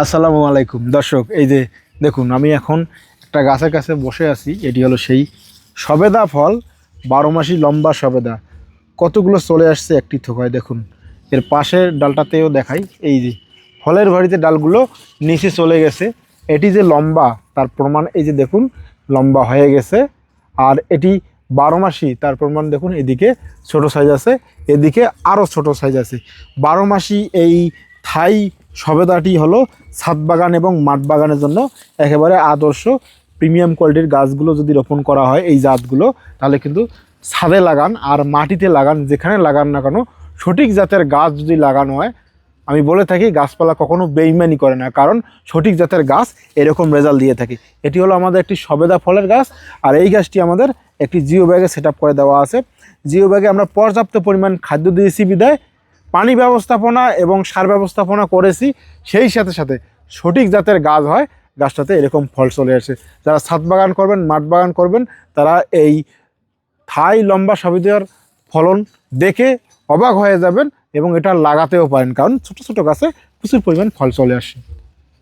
আসসালামু আলাইকুম। দর্শক, এই যে দেখুন, আমি এখন একটা গাছের কাছে বসে আছি। এটি হলো সেই সবেদা ফল, বারো মাসি লম্বা সবেদা। কতগুলো চলে আসছে একটি থোকায়, দেখুন। এর পাশের ডালটাতেও দেখাই। এই যে ফলের ভারিতে ডালগুলো নিচে চলে গেছে। এটি যে লম্বা, তার প্রমাণ এই যে দেখুন, লম্বা হয়ে গেছে। আর এটি বারো মাসি, তার প্রমাণ দেখুন, এদিকে ছোট সাইজ আছে, এদিকে আরও ছোট সাইজ আছে। বারো মাসি এই থাই সবেদাটি হলো ছাদ বাগান এবং মাঠ বাগানের জন্য একেবারে আদর্শ প্রিমিয়াম কোয়ালিটির গাছগুলো যদি রোপণ করা হয়, এই জাতগুলো, তাহলে কিন্তু ছাদে লাগান আর মাটিতে লাগান, যেখানে লাগান না কেন, সঠিক জাতের গাছ যদি লাগানো হয়, আমি বলে থাকি গাছপালা কখনো বেইমানি করে না, কারণ সঠিক জাতের গাছ এরকম রেজাল্ট দিয়ে থাকে। এটি হলো আমাদের একটি সবেদা ফলের গাছ, আর এই গাছটি আমাদের একটি জিও ব্যাগে সেট করে দেওয়া আছে। জিও ব্যাগে আমরা পর্যাপ্ত পরিমাণ খাদ্য দিয়েছি বিদায়। পানি ব্যবস্থাপনা এবং সার ব্যবস্থাপনা করেছি, সেই সাথে সাথে সঠিক জাতের গাছ হয়, গাছটাতে এরকম ফল চলে আসে। যারা ছাদ বাগান করবেন, মাঠ বাগান করবেন, তারা এই থাই লম্বা সবিদার ফলন দেখে অবাক হয়ে যাবেন এবং এটা লাগাতেও পারেন। কারণ ছোট ছোট গাছে প্রচুর পরিমাণ ফল চলে আসে।